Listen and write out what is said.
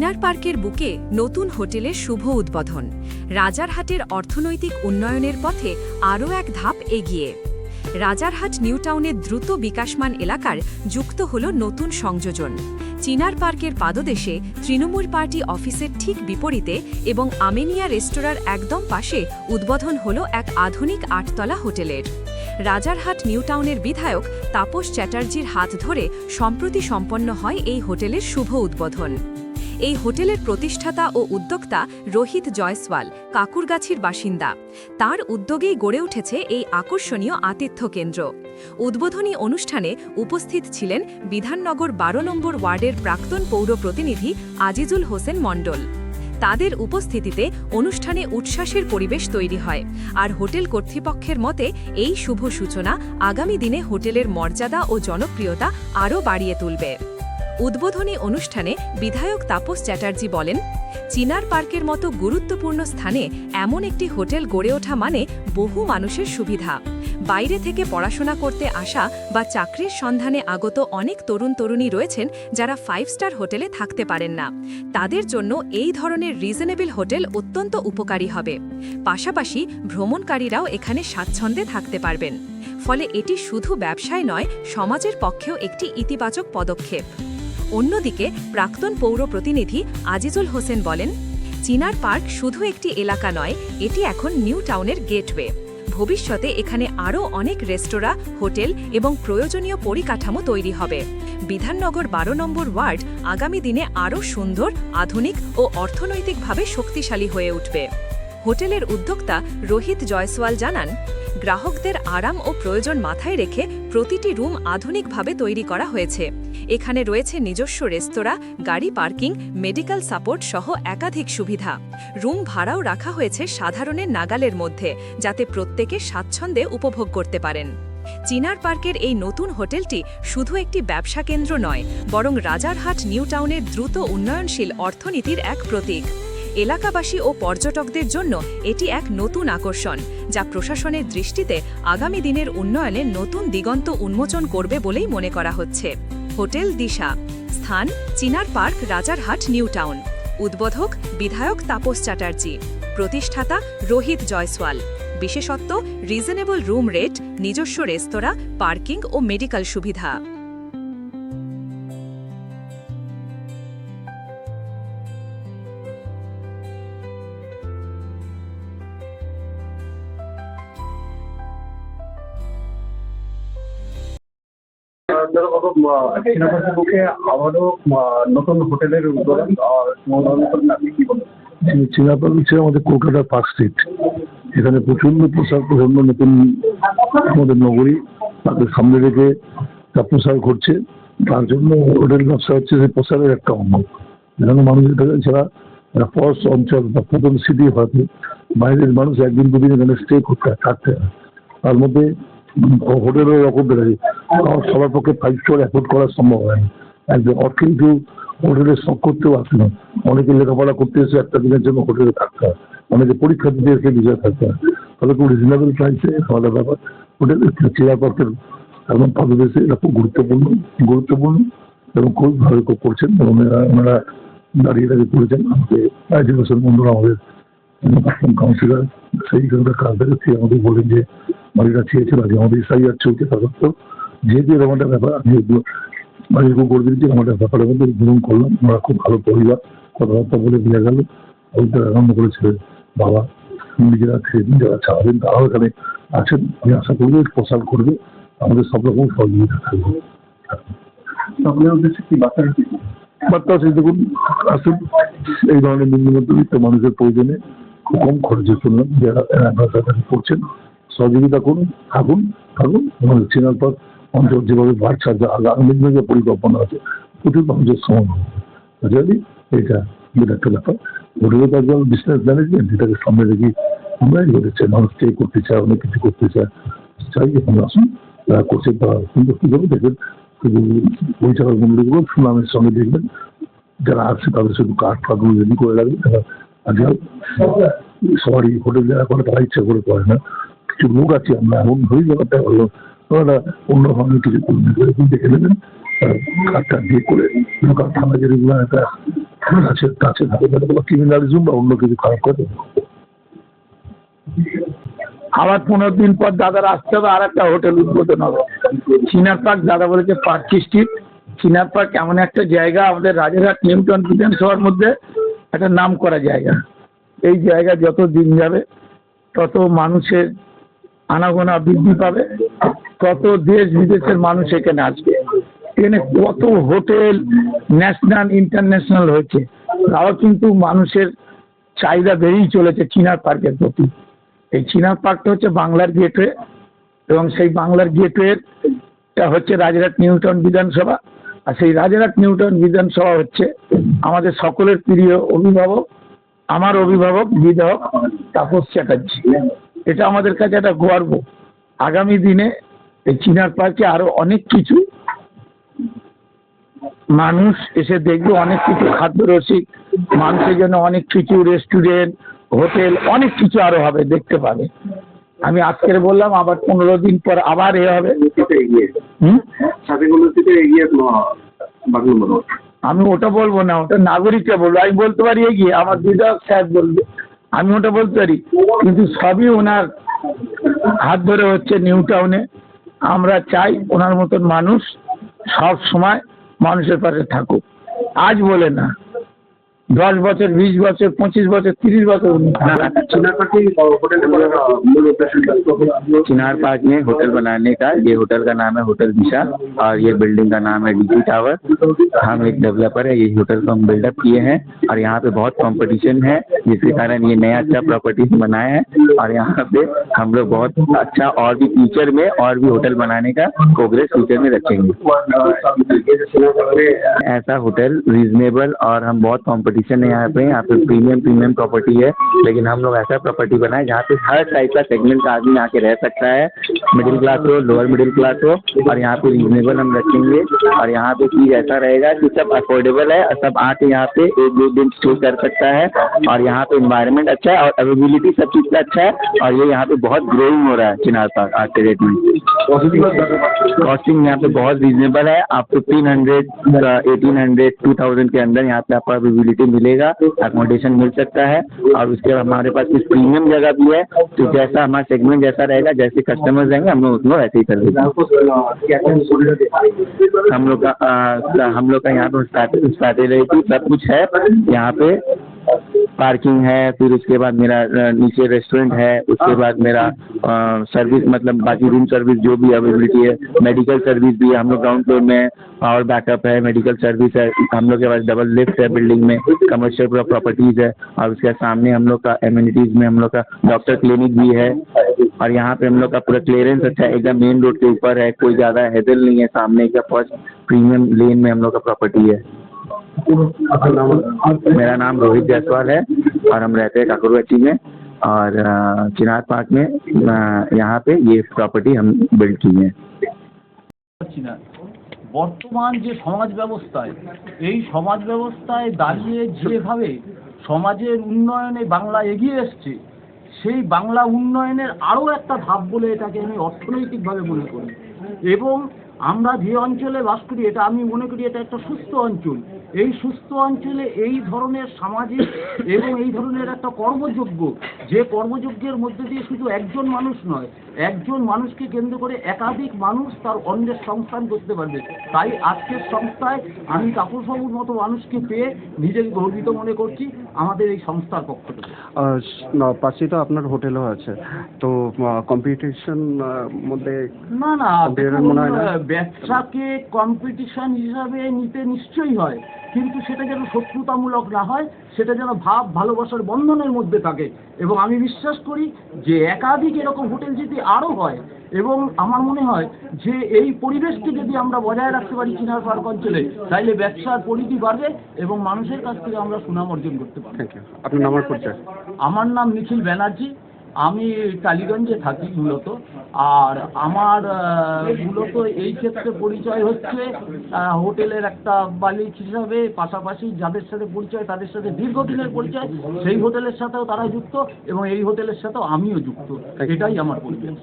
চিনার পার্কের বুকে নতুন হোটেলের শুভ উদ্বোধন। রাজারহাটের অর্থনৈতিক উন্নয়নের পথে আরও এক ধাপ এগিয়ে। রাজারহাট নিউটাউনের দ্রুত বিকাশমান এলাকার যুক্ত হল নতুন সংযোজন। চিনার পার্কের পাদদেশে তৃণমূল পার্টি অফিসের ঠিক বিপরীতে এবং আমেনিয়া রেস্তোরাঁর একদম পাশে উদ্বোধন হল এক আধুনিক আটতলা হোটেলের। রাজারহাট নিউটাউনের বিধায়ক তাপস চ্যাটার্জির হাত ধরে সম্প্রতি সম্পন্ন হয় এই হোটেলের শুভ উদ্বোধন। এই হোটেলের প্রতিষ্ঠাতা ও উদ্যোক্তা রোহিত জয়সওয়াল, কাকুরগাছির বাসিন্দা। তার উদ্যোগেই গড়ে উঠেছে এই আকর্ষণীয় আতিথ্য কেন্দ্র। উদ্বোধনী অনুষ্ঠানে উপস্থিত ছিলেন বিধাননগর বারো নম্বর ওয়ার্ডের প্রাক্তন পৌর প্রতিনিধি আজিজুল হোসেন মণ্ডল। তাদের উপস্থিতিতে অনুষ্ঠানে উচ্ছ্বাসের পরিবেশ তৈরি হয় আর হোটেল কর্তৃপক্ষের মতে এই শুভ সূচনা আগামী দিনে হোটেলের মর্যাদা ও জনপ্রিয়তা আরও বাড়িয়ে তুলবে। উদ্বোধনী অনুষ্ঠানে বিধায়ক তাপস চ্যাটার্জি বলেন, চিনার পার্কের মতো গুরুত্বপূর্ণ স্থানে এমন একটি হোটেল গড়ে ওঠা মানে বহু মানুষের সুবিধা। বাইরে থেকে পড়াশোনা করতে আসা বা চাকরির সন্ধানে আগত অনেক তরুণ তরুণী রয়েছেন যারা ফাইভ স্টার হোটেলে থাকতে পারেন না। তাদের জন্য এই ধরনের রিজনেবল হোটেল অত্যন্ত উপকারী হবে। পাশাপাশি ভ্রমণকারীরাও এখানে স্বাচ্ছন্দ্যে থাকতে পারবেন। ফলে এটি শুধু ব্যবসায় নয়, সমাজের পক্ষেও একটি ইতিবাচক পদক্ষেপ। অন্যদিকে, প্রাক্তন পৌর প্রতিনিধি আজিজুল হোসেন বলেন, চিনার পার্ক শুধু একটি এলাকা নয়, এটি এখন নিউ টাউনের গেটওয়ে। ভবিষ্যতে এখানে আরও অনেক রেস্তোরাঁ, হোটেল এবং প্রয়োজনীয় পরিকাঠামো তৈরি হবে। বিধাননগর বারো নম্বর ওয়ার্ড আগামী দিনে আরও সুন্দর, আধুনিক ও অর্থনৈতিকভাবে শক্তিশালী হয়ে উঠবে। হোটেলের উদ্যোক্তা রোহিত জয়সওয়াল জানান গ্রাহকদের আরাম ও প্রয়োজন মাথায় রেখে প্রতিটি রুম আধুনিকভাবে তৈরি করা হয়েছে। এখানে রয়েছে নিজস্ব রেস্তোরাঁ, গাড়ি পার্কিং, মেডিকেল সাপোর্ট সহ একাধিক সুবিধা। রুম ভাড়াও রাখা হয়েছে সাধারণের নাগালের মধ্যে, যাতে প্রত্যেকে স্বাচ্ছন্দ্যে উপভোগ করতে পারেন। চিনার পার্কের এই নতুন হোটেলটি শুধু একটি ব্যবসা কেন্দ্র নয়, বরং রাজারহাট নিউ টাউনের দ্রুত উন্নয়নশীল অর্থনীতির এক প্রতীক। এলাকাবাসী ও পর্যটকদের জন্য এটি এক নতুন আকর্ষণ, যা প্রশাসনের দৃষ্টিতে আগামী দিনের উন্নয়নে নতুন দিগন্ত উন্মোচন করবে বলেই মনে করা হচ্ছে। হোটেল দিশা, স্থান, Chinar park, Rajarhat, new town. উদ্বোধক বিধায়ক তাপস চ্যাটার্জি, প্রতিষ্ঠাতা রোহিত জয়সওয়াল। বিশেষত্ব, রিজনেবল রুম রেট, নিজস্ব রেস্তোরাঁ, পার্কিং ও মেডিকেল সুবিধা। আবারও নতুন হোটেলের উদ্বোধন আপনি কি বলবেন? চিনাপাল আমাদের কলকাতা পার্ক স্ট্রিট এখানে প্রচণ্ড প্রসার প্রচণ্ড নতুন আমাদের নগরী তাকে সামনে রেখে তা প্রসার ঘটছে, তার জন্য হোটেল ব্যবসা হচ্ছে যে প্রসারের একটা অঙ্গ। এখানে মানুষ এখানে ছাড়া পস অঞ্চল বা প্রথম সিটি হয়তো বাইরের মানুষ একদিন দুদিন এখানে স্টে করতে থাকতে তার মধ্যে হোটেলের রকম বেড়েছে সবার পক্ষে ফাইভ স্টার অ্যাফোর্ড করা সম্ভব হয় না একদম অর্থের কেউ হোটেলে শখ করতেও আসে না। অনেকে লেখাপড়া করতে এসে একটা দিনের জন্য হোটেলে থাকতে হয়। অনেকে পরীক্ষা দিতে এসে নিজে থাকতে হয়। তাহলে খুব রিজনেবল প্রাইসে আলাদা ব্যাপার। হোটেলে পার্কের একদম পাদদেশে এটা খুব গুরুত্বপূর্ণ গুরুত্বপূর্ণ এবং খুব ভালো করে করছেন এবং ওনারা দাঁড়িয়ে দাঁড়িয়ে করেছেন। আমাকে এডুকেশন বন্ধুরা আমাদের কাউন্সিলর সেইখানকার কাজ দেখেছি আমাদের বলেন যে, বাড়িটা চেয়েছিল আজকে আমাদের এসআইআর চলছে তা সত্ত্বেও যেহেতু এরকম একটা ব্যাপার আমি মানে এরকম করে দিয়েছি আমার একটা ব্যাপারের মধ্যে গ্রহণ করলাম। ওরা খুব ভালো পরিবার কথাবার্তা বলে দিয়ে গেল। বলতে আরম্ভ করেছে বাবা নিজেরা খেয়ে যারা চালাবেন তারাও এখানে আছেন। আমি আশা করব প্রসার করবে আমাদের সব রকম সহযোগিতা থাকবে। সকলের উদ্দেশ্যে কি বার্তা বার্তা আছে দেখুন আসুন এই ধরনের নিম্ন মধ্যবিত্ত মানুষের প্রয়োজনে খুব কম খরচে শুনলাম যারা করছেন। সহযোগিতা করুন থাকুন থাকুন এবং চেনার পর অঞ্চল যেভাবে বাড়ছে আর যা- আগামী যে পরিকল্পনা আছে, প্রচুর মানুষের সমান বুঝলি এটা একটা ব্যাপার। হোটেলে তো একজন বিজনেস ম্যানেজমেন্ট এটাকে সামনে রেখে আমরাই ঘটেছে মানুষ স্টে করতে চায়, অনেক কিছু করতে চায়, চাই আসুন, তারা করছে তারা সুন্দর কীভাবে দেখবেন শুধু পরিচালক মন্ডলীগুলো সুনামের সঙ্গে দেখবেন। যারা আসছে তাদের শুধু কাঠ ফাটগুলো রেডি করে রাখবে তারা আজকাল সবারই হোটেল যারা করে, তারা ইচ্ছা করে করে না। কিছু লোক আছে, আমরা এমন ভাবেই ব্যাপারটা হলো ওনারা অন্য ধরনের কিছু করবেন দেখে নেবেন কাঠটা দিয়ে করে লোকাল থানা যেগুলো একটা আছে কাছে থাকে তাহলে কোনো ক্রিমিনালিজম বা অন্য কিছু খারাপ করে। আবার পনেরো দিন পর দাদার আসতে হবে আর একটা হোটেল উদ্বোধন হবে। চিনার পার্ক, দাদা বলেছে পার্ক স্ট্রিট চিনার পার্ক এমন একটা জায়গা, আমাদের রাজারহাট নিউটন বিধানসভার মধ্যে একটা নাম করা জায়গা। এই জায়গা যত দিন যাবে, তত মানুষের আনাগোনা বৃদ্ধি পাবে। কত দেশ বিদেশের মানুষ এখানে আসবে। এখানে কত হোটেল ন্যাশনাল, ইন্টারন্যাশনাল হয়েছে। তাও কিন্তু মানুষের চাহিদা বেড়েই চলেছে চিনার পার্কের প্রতি। এই চিনার পার্কটা হচ্ছে বাংলার গেটওয়ে এবং সেই বাংলার গেটওয়েটা হচ্ছে রাজারহাট নিউটন বিধানসভা। আর সেই রাজারহাট নিউটন বিধানসভা হচ্ছে আমাদের সকলের প্রিয় অভিভাবক, আমার অভিভাবক, বিধায়ক তাপস চ্যাটার্জি। এটা আমাদের কাছে একটা গর্ব। আগামী দিনে এই চিনার পার্কে আরও অনেক কিছু মানুষ এসে দেখবে, অনেক কিছু খাদ্য রসিক মানুষের জন্য অনেক কিছু রেস্টুরেন্ট হোটেল অনেক কিছু আরও হবে, দেখতে পাবে। আমি আজকের বললাম, আবার পনেরো দিন পর আবার এ হবে। আমি ওটা বলব না, ওটা নাগরিককে বলব। আমি বলতে পারি এগিয়ে, আমার বিধায়ক স্যার বলবে। আমি ওটা বলতে পারি, কিন্তু সবই ওনার হাত ধরে হচ্ছে নিউ টাউনে। আমরা চাই ওনার মতন মানুষ সব সময় মানুষের পাশে থাকুক। আজ বলে না। দশ বছর বিশ বছর পঁচিশ বছর তিরিশ বছর উনি থাকবেন। চিনার পার্কে হোটেল মূল উদ্দেশ্যটা चिनार पार्क में होटल बनाने का ये होटल का नाम है होटल दिशा और ये बिल्डिंग का नाम है डीजी टावर हम एक डेवलपर है ये होटल को हम बिल्डअप किए हैं और यहाँ पे बहुत कंपटीशन है जिसके कारण ये नया अच्छा प्रॉपर्टी बनाए हैं और यहाँ पे हम लोग बहुत अच्छा और भी फ्यूचर में और भी होटल बनाने का प्रोग्रेस फ्यूचर में रखेंगे ऐसा होटल रीजनेबल और हम बहुत कंपटीशन है यहाँ पे। यहाँ पे प्रीमियम प्रीमियम प्रॉपर्टी है। लेकिन हम लोग ऐसा प्रॉपर्टी बनाए जहाँ पे हर टाइप का सेगमेंट का आदमी आके रह सकता है। मिडिल क्लास हो लोअर मिडिल क्लास हो, और यहाँ पे रीजनेबल हम रखेंगे। और यहाँ पे चीज़ ऐसा रहेगा कि सब अफोर्डेबल है, और सब आके यहाँ पे एक दो दिन स्टे कर सकता है। और यहाँ पे इन्वायरमेंट अच्छा है, और अवेबिलिटी सब चीज़ का अच्छा है, और ये यहाँ पे बहुत ग्रोइंग हो रहा है चिनार पार्क आज के डेट में। कॉस्टिंग यहाँ पे बहुत रीजनेबल है आपको तीन hundred eighteen hundred two thousand के अंदर यहाँ पे आपको अवेबिलिटी मिलेगा अकोमोडेशन मिल सकता है। और उसके बाद हमारे पास कुछ प्रीमियम जगह भी है तो जैसा हमारा सेगमेंट जैसा रहेगा, जैसे कस्टमर्स रहेंगे हम लोग उसको ऐसे ही कर हम लोग का हम लोग का यहाँ पे स्ट्रैटेजी सब कुछ है यहाँ पे पार्किंग है फिर उसके बाद मेरा नीचे रेस्टोरेंट है उसके बाद मेरा सर्विस मतलब बाकी रूम सर्विस जो भी अवेलेबिलिटी है मेडिकल सर्विस भी है हम लोग ग्राउंड फ्लोर में पावर बैकअप है मेडिकल सर्विस है हम लोग के पास डबल लिफ्ट है बिल्डिंग में कमर्शियल प्रॉपर्टीज़ है और उसके सामने हम लोग का एम्यूनिटीज में हम लोग का डॉक्टर क्लिनिक भी है और यहाँ पे हम लोग का पूरा क्लियरेंस अच्छा है एकदम मेन रोड के ऊपर है कोई ज़्यादा हैदल नहीं है सामने का फर्स्ट प्रीमियम लेन में हम लोग का प्रॉपर्टी है मेरा नाम रोहित जायसवाल है और हम रहते हैं काकुरवची में और अ, चिनार पार्क में अ, यहाँ पे ये प्रॉपर्टी हम बिल्ड की है পারছি না বর্তমান যে সমাজ ব্যবস্থায় এই সমাজ ব্যবস্থায় দাঁড়িয়ে যেভাবে সমাজের উন্নয়নে বাংলা এগিয়ে এসছে সেই বাংলা উন্নয়নের আরও একটা ধাপ বলে এটাকে আমি অর্থনৈতিকভাবে মনে করি। এবং আমরা যে অঞ্চলে বাস করি এটা আমি মনে করি এটা একটা সুস্থ অঞ্চল। এই সুস্থ অঞ্চলে এই ধরনের সামাজিক এবং এই ধরনের একটা কর্মযোগ্য যে কর্মযজ্ঞের মধ্যে দিয়ে শুধু একজন মানুষ নয় একজন মানুষকে কেন্দ্র করে একাধিক মানুষ তার অন্যের সংস্থান করতে পারবে। তাই আজকের সংস্থায় আমি কাপুরবাবুর মতো মানুষকে পেয়ে নিজেকে গর্বিত মনে করছি আমাদের এই সংস্থার পক্ষ থেকে। পাশেই তো আপনার হোটেলও আছে। তো কম্পিটিশন মধ্যে না না মনে হয় ব্যবসাকে কম্পিটিশন হিসাবে নিতে নিশ্চয়ই হয় কিন্তু সেটা যেন শত্রুতামূলক না হয় সেটা যেন ভাব ভালোবাসার বন্ধনের মধ্যে থাকে। এবং আমি বিশ্বাস করি যে একাধিক এরকম হোটেল যদি আরও হয় এবং আমার মনে হয় যে এই পরিবেশকে যদি আমরা বজায় রাখতে পারি চিনার পার্ক অঞ্চলে তাইলে ব্যবসার পরিধি বাড়বে এবং মানুষের কাছ থেকে আমরা সুনাম অর্জন করতে পারব। ইউ আপনার পরিচয়? আমার নাম নিখিল ব্যানার্জি। আমি টালিগঞ্জে থাকি মূলত আর আমার মূলত এই ক্ষেত্রে পরিচয় হচ্ছে হোটেলের একটা মালিক হিসাবে পাশাপাশি যাদের সাথে পরিচয় তাদের সাথে দীর্ঘদিনের পরিচয় সেই হোটেলের সাথেও তারা যুক্ত এবং এই হোটেলের সাথেও আমিও যুক্ত। এটাই আমার পরিচয়।